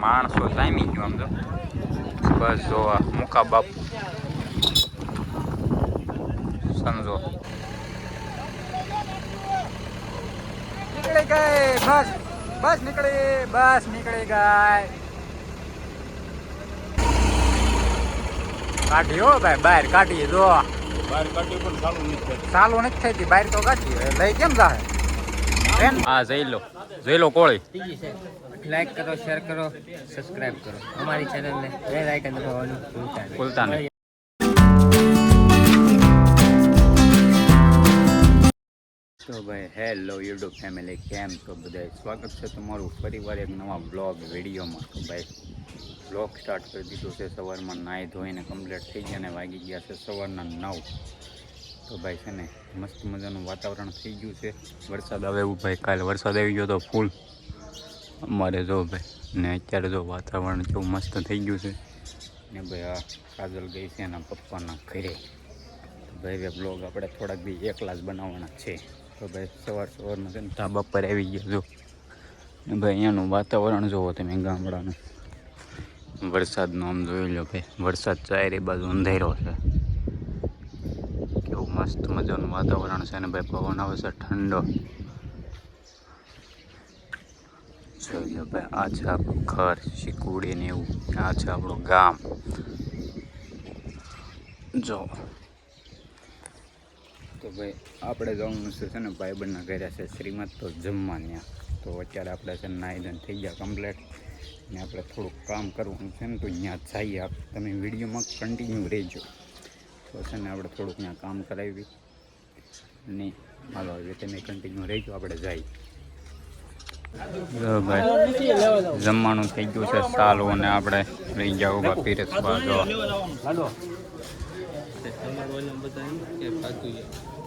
માણસો જામી ગયો આમ તો બસ જો આ મુકા બાપ. સમજો. નીકળી ગઈ બસ બસ નીકળી બસ નીકળી ગઈ. કાઢી હો ભાઈ બહાર કાઢી જો. બહાર કાઢ્યું પણ ચાલુ નથી થતું. ચાલુ નથી થતી બહાર તો કાઢી લઈ કેમ જાય હા જઈ લો. જઈ લો કોળી. લાઈક કરો શેર કરો સબસ્ક્રાઇબ કરો. અમારી ચેનલને બેલ આઇકન દબાવવાનું ભૂલતા નહીં. ભૂલતા નહીં. તો ભાઈ હેલો યુટ્યુબ ફેમિલી કેમ તો બધા સ્વાગત છે તમારું ફરીવાર એક નવા બ્લોગ વિડીયોમાં. તો ભાઈ બ્લોગ સ્ટાર્ટ કરી દીધો છે. સવારમાં નાહી ધોઈને કમ્પ્લીટ થઈ ગયા અને વાગી ગયા છે સવારના નવ. તો ભાઈ છે ને, મસ્ત મજાનું વાતાવરણ થઈ ગયું છે. વરસાદ આવે એવું ભાઈ, કાલે વરસાદ આવી ગયો તો ફૂલ. અમારે જો ભાઈ, ને અત્યારે જો વાતાવરણ કેવું મસ્ત થઈ ગયું છે. ને ભાઈ આ કાજલ ગઈ છે એના પપ્પાના ઘરે. ભાઈ હવે બ્લોગ આપણે થોડાક બી એકલા જ બનાવવાના છે. તો ભાઈ સવાર સવારમાં છે ને ધાબા પર આવી ગયા જો. ને ભાઈ અહીંયાનું વાતાવરણ જોવો તમે ગામડાનું. વરસાદનો આમ જોઈ લો ભાઈ, વરસાદ ચારે બાજુ અંધેરો છે. મસ્ત મજાનું વાતાવરણ છે ને ભાઈ પવન આવે છે ઠંડો. જોઈ લો ભાઈ, આ છે આપણું ઘર, શીકુડી ને એવું. આ છે આપણું ગામ. જો. તો ભાઈ, આપણે જવાનું છે છે ને ભાઈબંધના ઘરે છે શ્રીમદ તો જમવા ત્યાં તો અત્યારે આપણે છે ને નાહી ધોઈને થઈ ગયા કમ્પ્લેટ ને આપણે થોડુંક કામ કરવાનું છે ને તો ત્યાં જઈએ. તમે વિડીયોમાં કન્ટિન્યુ રહેજો. તો છે ને આપણે થોડુંક ત્યાં કામ કરાવી. ને હાલો હવે તમે કન્ટિન્યુ રહેજો આપણે જાય. જો ભાઈ. જમવાનું થઈ ગયું છે સારું અને આપણે લઈ જાવ ઊભા પીરસવા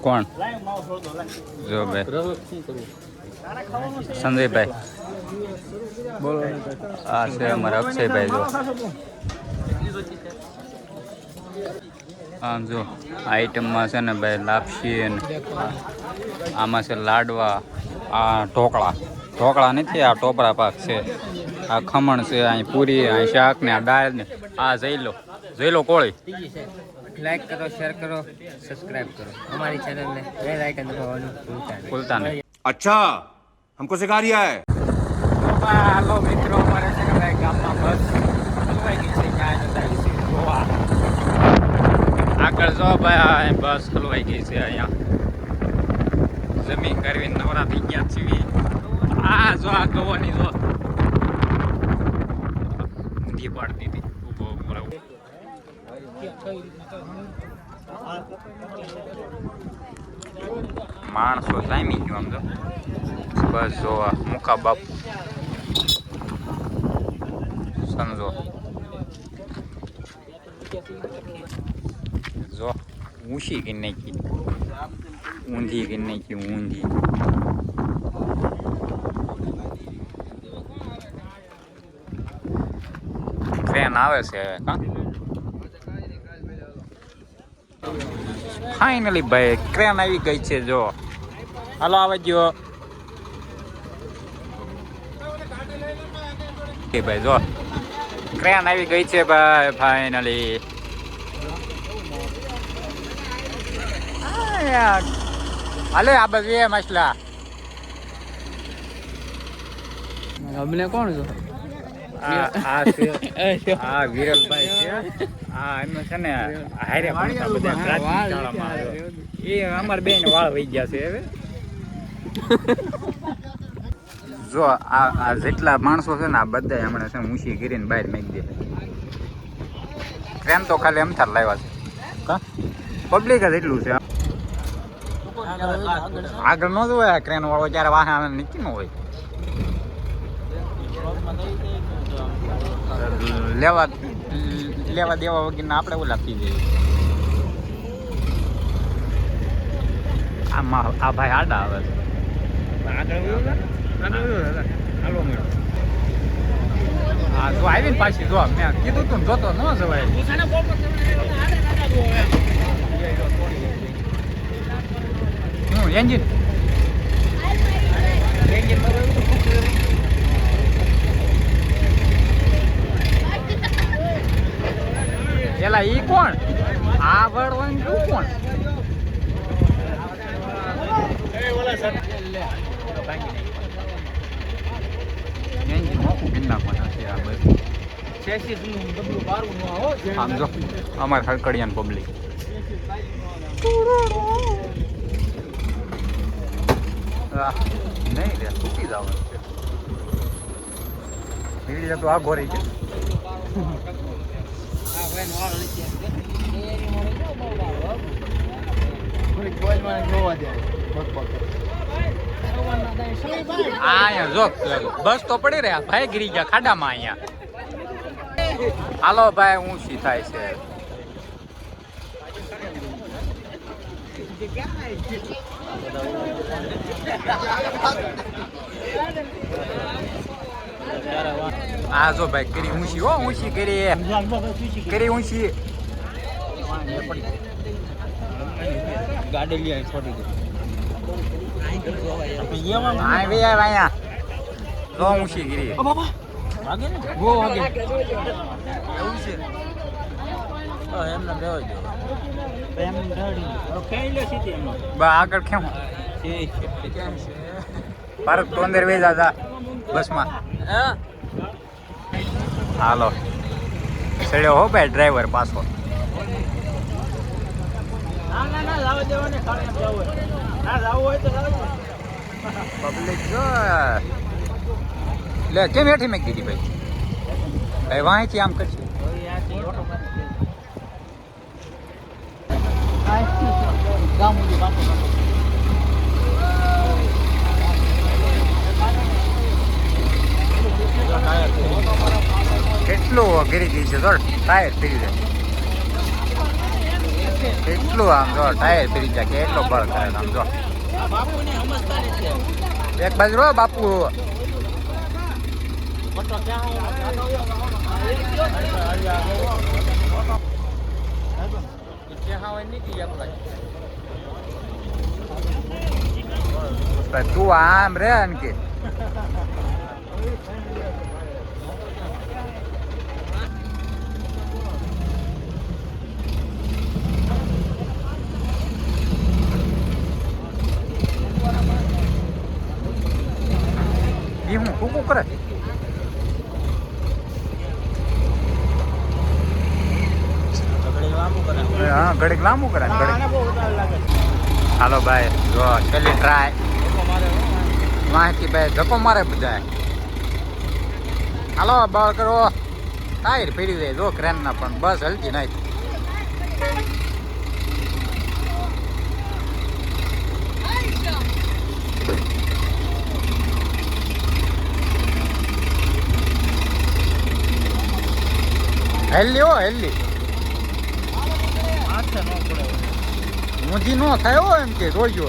કોણ? જો ભાઈ. સંજયભાઈ. બોલો આ છે અમારા અક્ષયભાઈ જો. આમ જો આઈટમમાં છે ને ભાઈ લાપસી અને આમાં છે લાડવા આ ઢોકળા. ઢોકળા નથી આ ટોપરા પાક છે. આ ખમણ છે અહીં પૂરી અહીં શાક ને આ દાળ ને આ જઈ લો જઈ લો કોળી. લાઈક કરો શેર કરો સબસ્ક્રાઇબ કરો. અમારી ચેનલને બેલ આઇકન દબાવવાનું ભૂલતા નહીં. અચ્છા હમકો સિખા રહ્યા હે આગળ જો ભાઈ બસ હલવાઈ ગઈ છે અહીંયા. જમીન કરવી નવરા થઈ ગયા છીએ. આ જો, આ ગવાની જો. ઊંધી પાડતી હતી. ઊભો ઊભો માણસો જામી ગયો આમ તો બસ જો મુકા બાપુ. સમજો. જો ઊંચી કરી નાખી ઊંધી કરી નાખી ઊંધી ટ્રેન આવે છે હવે ભાઈ ક્રેન આવી ગઈ છે, જો. હાલો, આવે જો એ ભાઈ, જો. ક્રેન આવી ગઈ છે ભાઈ ફાઇનલી હાલે આ બાજુ એ મસલા અમને કોણ છો આ આ છે. આ વિરલભાઈ છે. આ એમનો છે ને હારે ભણતા બધા પ્રાચીન શાળામાં એ અમાર બેન વાળ વહી ગયા છે હવે. જો આ આ જેટલા માણસો છે ને આ બધા હમણાં છે ને ઊંચી ગીરીને બહાર મેકી દે. ટ્રેન તો ખાલી એમ થાર લાવ્યા છે. પબ્લિક જ એટલું છે. આગળ ન જોવાય ક્રેન વાળો જ્યારે વાહન નીચે ન હોય. લેવા લેવા દેવા વગરના આપણે ઓલા પી દઈએ આમાં આ ભાઈ આડા આવે. છે હા જો આવીને પાછી જો, મેં કીધું તું જોતો ન જવાય. આપણું એન્જિન એલા ઈ કોણ આ વડ હોય ને તું કોણ અમારે હડકડિયાન પબ્લિક નહીં રે, તૂટી જવાનું છે પીડી તો આ ગોરી છે બસ તો પડી રહ્યા, ભાઈ ગીરી ગયા ખાડામાં અહીંયા. હાલો ભાઈ ઊંચી થાય છે. આ જો ભાઈ કરી ઊંચી હો ઊંચી કરી કરી ઊંચી. ગાડી લઈ છોડી દે. વે ઊંચી ગીરી વાગે ને? ગો વાગે. એવું છે. એમને રહેવા દે એમ ઢળી કઈ સીધી એમ? બા આગળ કેમ? ભારત તો અંદર વે દાદા બસમાં. હાલો. સડ્યો હો ભાઈ ડ્રાઈવર પાછો. ના ના ના લાવ દેવાને ખાલી જવું હોય ના લાવવું હોય તો લાવજો પબ્લિક જો. લે કેમ હેઠી મેં કીધી ભાઈ? ભાઈ વાંચી આમ કરશે. કેટલું ગીરી ગઈ છે જો ટાયર ફરી જાય કેટલું આમ જો ટાયર ફરી જાય કેટલો બળ કરે છે આમ જો બાપુને સમજતા નથી એક બાજુ રો બાપુ ફોટો ક્યાં ભાઈ તું આમ રે કે હું કુકુ કરે હા ઘડીક લાંબુ કરે ઘડીક હાલો ભાઈ જો છેલ્લી ટ્રાય માહિતી ભાઈ ધક્કો મારે બધા હાલો બળ કરો. ટાયર પડી જાય જો ક્રેન ના પણ બસ હલતી નહીં હેલ્લી હો હેલી ઊંધી નો થાય હો એમ કે જોજો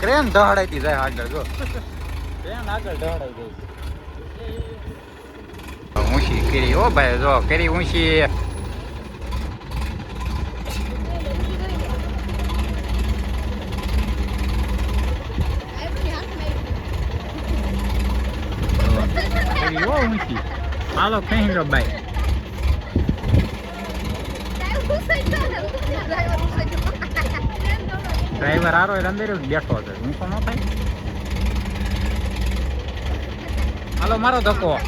ક્રેન દહાડાતી જાય આગળ જો. આગળ ઢળાઈ ગઈ ઊંચી કેરી ઓ ભાઈ જો કેરી ઊંચી. હાલો કहीं ભાઈ. ડ્રાઈવર હારો એટલે અંદર બેઠો છે. હું ન થાય. હાલો, મારો ધક્કો.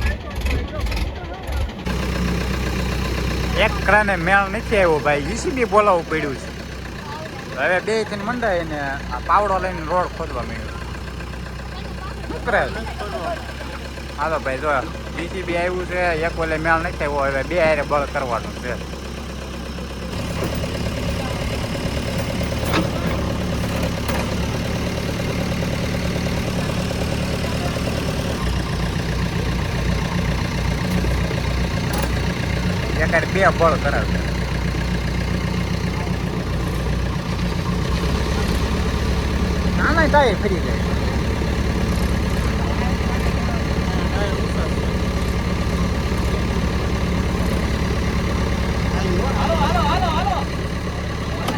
એક ક્રાને મેળ નથી આવ્યો ભાઈ. જીસીબી બોલાવવું પડ્યું છે. હવે બે થઈને મંડાય ને આ પાવડો લઈને રોડ ખોદવા માંડ્યો. કરે? હાલો ભાઈ, જો જીસીબી આવ્યું છે, એક ઓલે મેળ નથી આવ્યો. હવે બે હારે બળ કરવાનું છે. હારે બે બળ કરાવશે ના ના થાય ફરી જાય.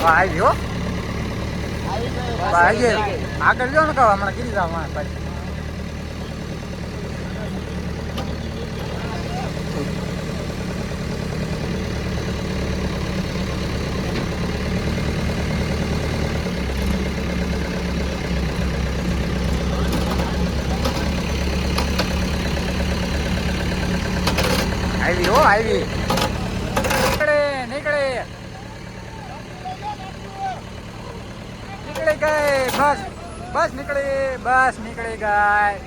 આવી હો આગળ જો ને કહો હમણાં ગીરી જાવ પછી. આવી હો આવી. નીકળે નીકળે. નીકળે ગાય બસ બસ નીકળે બસ નીકળે ગાય.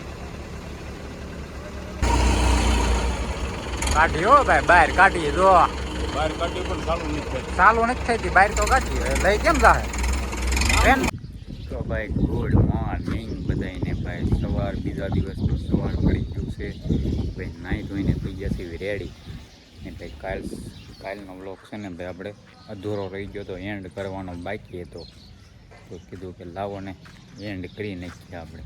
કાઢી હો ભાઈ બહાર કાઢી જો. બહાર કાઢી પણ ચાલુ નથી થતી. ચાલુ નથી થઈતી બહાર તો કાઢી લઈ કેમ જાય તો ભાઈ ગુડ મોર્નિંગ ભાઈ સવાર, બીજા દિવસનું સવાર પડી ગયું છે. ભાઈ નાહી ધોઈને થઈ ગયા છે રેડી ભાઈ કાલ, કાલનો બ્લોક છે ને ભાઈ આપણે અધૂરો રહી ગયો તો એન્ડ કરવાનો બાકી હતો. તો કીધું કે લાવો ને એન્ડ કરી નાખીએ આપણે.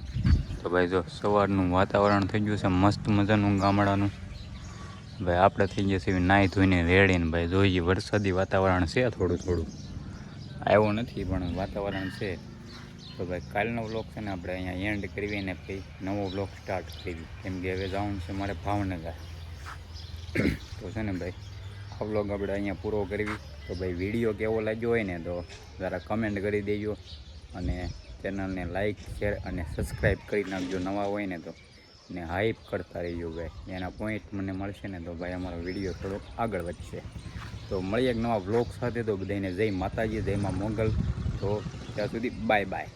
તો ભાઈ જો સવારનું વાતાવરણ થઈ ગયું છે, મસ્ત મજાનું ગામડાનું. ભાઈ આપણે થઈ ગયા છે નાહી ધોઈને રેડીને ભાઈ જોઈએ, વરસાદી વાતાવરણ છે થોડું થોડું. આવ્યું નથી, પણ વાતાવરણ છે. તો ભાઈ, કાલનો વ્લોગ છે ને આપણે અહીંયા એન્ડ કરવી ને પછી નવો વ્લોગ સ્ટાર્ટ કરવી કેમ કે હવે જવાનું છે મારે ભાવનગર. તો છે ને ભાઈ, આ વ્લોગ આપણે અહીંયા પૂરો કરવી. તો ભાઈ વીડિયો કેવો લાગ્યો હોય ને તો જરા કમેન્ટ કરી દેજો અને ચેનલને લાઇક શેર અને સબસ્ક્રાઈબ કરી નાખજો નવા હોય ને તો. ને હાઈપ કરતા રહીજો ભાઈ. એના પોઈન્ટ મને મળશે ને તો ભાઈ, અમારો વીડિયો થોડોક આગળ વધશે. તો મળીએ એક નવા વ્લોગ સાથે. તો બધાને જય માતાજી, જય માં મોગલ. તો ત્યાં સુધી બાય બાય